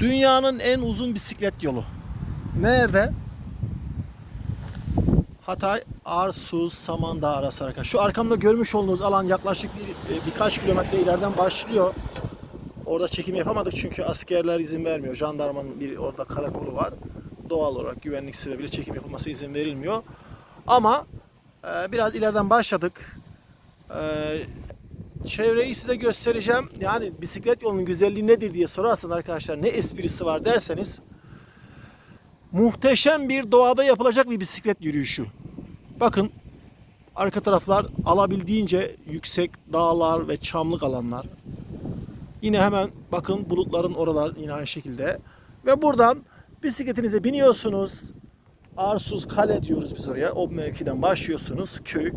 Dünyanın en uzun bisiklet yolu. Nerede? Hatay, Arsuz, Samandağ arkadaşlar. Şu arkamda görmüş olduğunuz alan yaklaşık bir, e, birkaç kilometre ileriden başlıyor. Orada çekim yapamadık çünkü askerler izin vermiyor. Jandarmanın bir orada karakolu var. Doğal olarak güvenlik sebebiyle çekim yapılması izin verilmiyor. Ama e, biraz ileriden başladık. E, çevreyi size göstereceğim. Yani bisiklet yolunun güzelliği nedir diye sorarsanız arkadaşlar ne esprisi var derseniz muhteşem bir doğada yapılacak bir bisiklet yürüyüşü. Bakın arka taraflar alabildiğince yüksek dağlar ve çamlık alanlar. Yine hemen bakın bulutların oralar yine aynı şekilde. Ve buradan bisikletinize biniyorsunuz. Arsuz Kale diyoruz biz oraya. O mevkiden başlıyorsunuz. Köy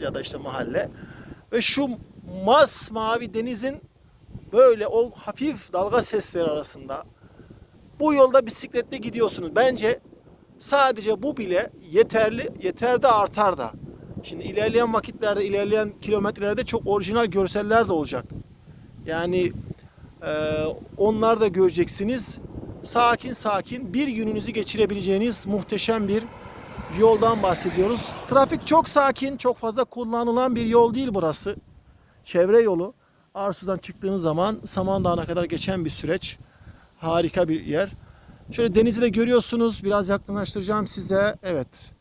ya da işte mahalle. Ve şu masmavi denizin böyle o hafif dalga sesleri arasında bu yolda bisikletle gidiyorsunuz. Bence sadece bu bile yeterli, yeter de artar da. Şimdi ilerleyen vakitlerde, ilerleyen kilometrelerde çok orijinal görseller de olacak. Yani e, onlar da göreceksiniz. Sakin sakin bir gününüzü geçirebileceğiniz muhteşem bir yoldan bahsediyoruz. Trafik çok sakin, çok fazla kullanılan bir yol değil burası. Çevre yolu. Arsu'dan çıktığınız zaman Samandağ'a kadar geçen bir süreç. Harika bir yer. Şöyle denizi de görüyorsunuz. Biraz yakınlaştıracağım size. Evet.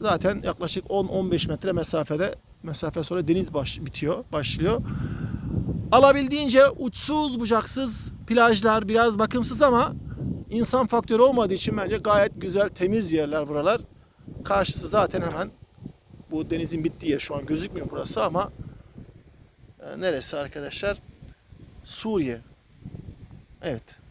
Zaten yaklaşık 10-15 metre mesafede mesafe sonra deniz baş, bitiyor, başlıyor. Alabildiğince uçsuz bucaksız plajlar, biraz bakımsız ama insan faktörü olmadığı için bence gayet güzel, temiz yerler buralar. Karşısı zaten hemen bu denizin bittiği yer. Şu an gözükmüyor burası ama neresi arkadaşlar? Suriye. Evet.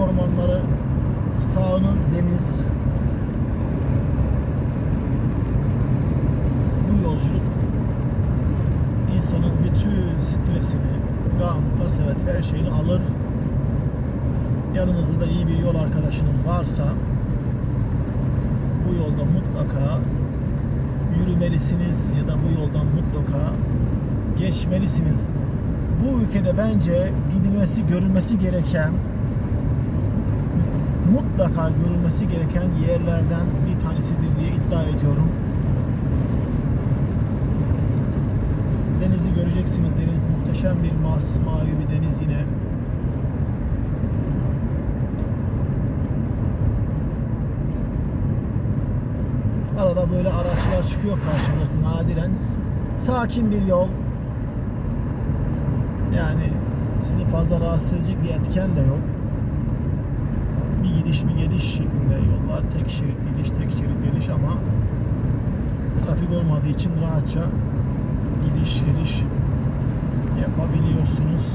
Ormanları, sağınız deniz. Bu yolculuk insanın bütün stresini, gam, kasavet her şeyini alır. Yanınızda da iyi bir yol arkadaşınız varsa bu yolda mutlaka yürümelisiniz ya da bu yoldan mutlaka geçmelisiniz. Bu ülkede bence gidilmesi, görülmesi gereken mutlaka görülmesi gereken yerlerden bir tanesidir diye iddia ediyorum. Denizi göreceksiniz. Deniz muhteşem bir masmavi bir deniz yine. Arada böyle araçlar çıkıyor karşımıza nadiren. Sakin bir yol. Yani sizi fazla rahatsız edecek bir etken de yok bir gidiş bir geliş şeklinde yollar. Tek şerit gidiş, tek şerit geliş ama trafik olmadığı için rahatça gidiş geliş yapabiliyorsunuz.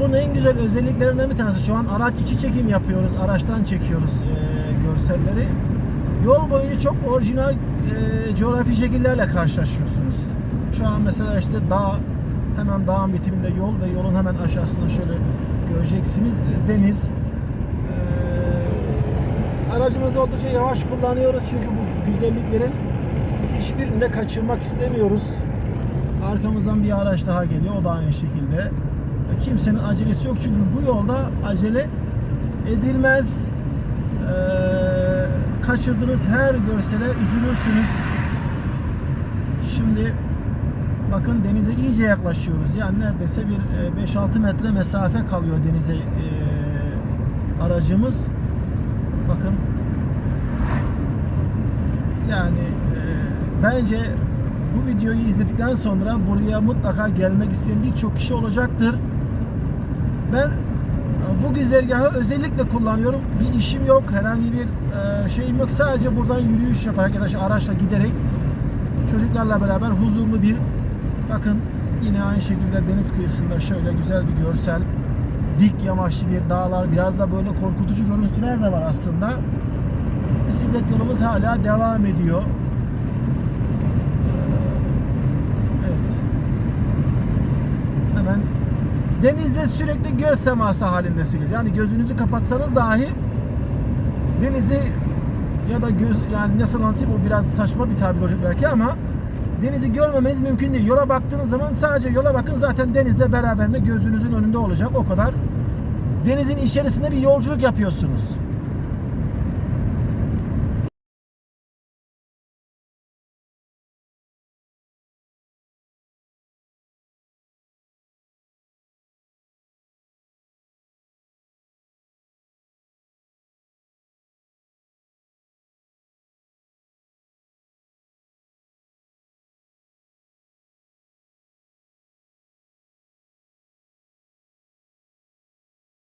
Yolun en güzel özelliklerinden bir tanesi. Şu an araç içi çekim yapıyoruz. Araçtan çekiyoruz e, görselleri. Yol boyunca çok orijinal e, coğrafi şekillerle karşılaşıyorsunuz. Şu an mesela işte dağ, hemen dağın bitiminde yol ve yolun hemen aşağısında şöyle göreceksiniz deniz. E, aracımızı oldukça yavaş kullanıyoruz çünkü bu güzelliklerin hiçbirini de kaçırmak istemiyoruz. Arkamızdan bir araç daha geliyor. O da aynı şekilde. Kimsenin acelesi yok çünkü bu yolda acele edilmez. Ee, kaçırdığınız her görsele üzülürsünüz. Şimdi bakın denize iyice yaklaşıyoruz. Yani neredeyse bir e, 5-6 metre mesafe kalıyor denize e, aracımız. Bakın yani e, bence bu videoyu izledikten sonra buraya mutlaka gelmek isteyen birçok kişi olacaktır. Ben e, bu güzergahı özellikle kullanıyorum. Bir işim yok, herhangi bir e, şeyim yok. Sadece buradan yürüyüş yaparak ya da işte araçla giderek çocuklarla beraber huzurlu bir bakın yine aynı şekilde deniz kıyısında şöyle güzel bir görsel dik yamaçlı bir dağlar biraz da böyle korkutucu görüntüler de var aslında. Bisiklet yolumuz hala devam ediyor. Evet. Hemen denizle sürekli göz teması halindesiniz. Yani gözünüzü kapatsanız dahi denizi ya da göz yani nasıl anlatayım o biraz saçma bir tabir olacak belki ama denizi görmemeniz mümkün değil. Yola baktığınız zaman sadece yola bakın zaten denizle beraberinde gözünüzün önünde olacak o kadar. Denizin içerisinde bir yolculuk yapıyorsunuz.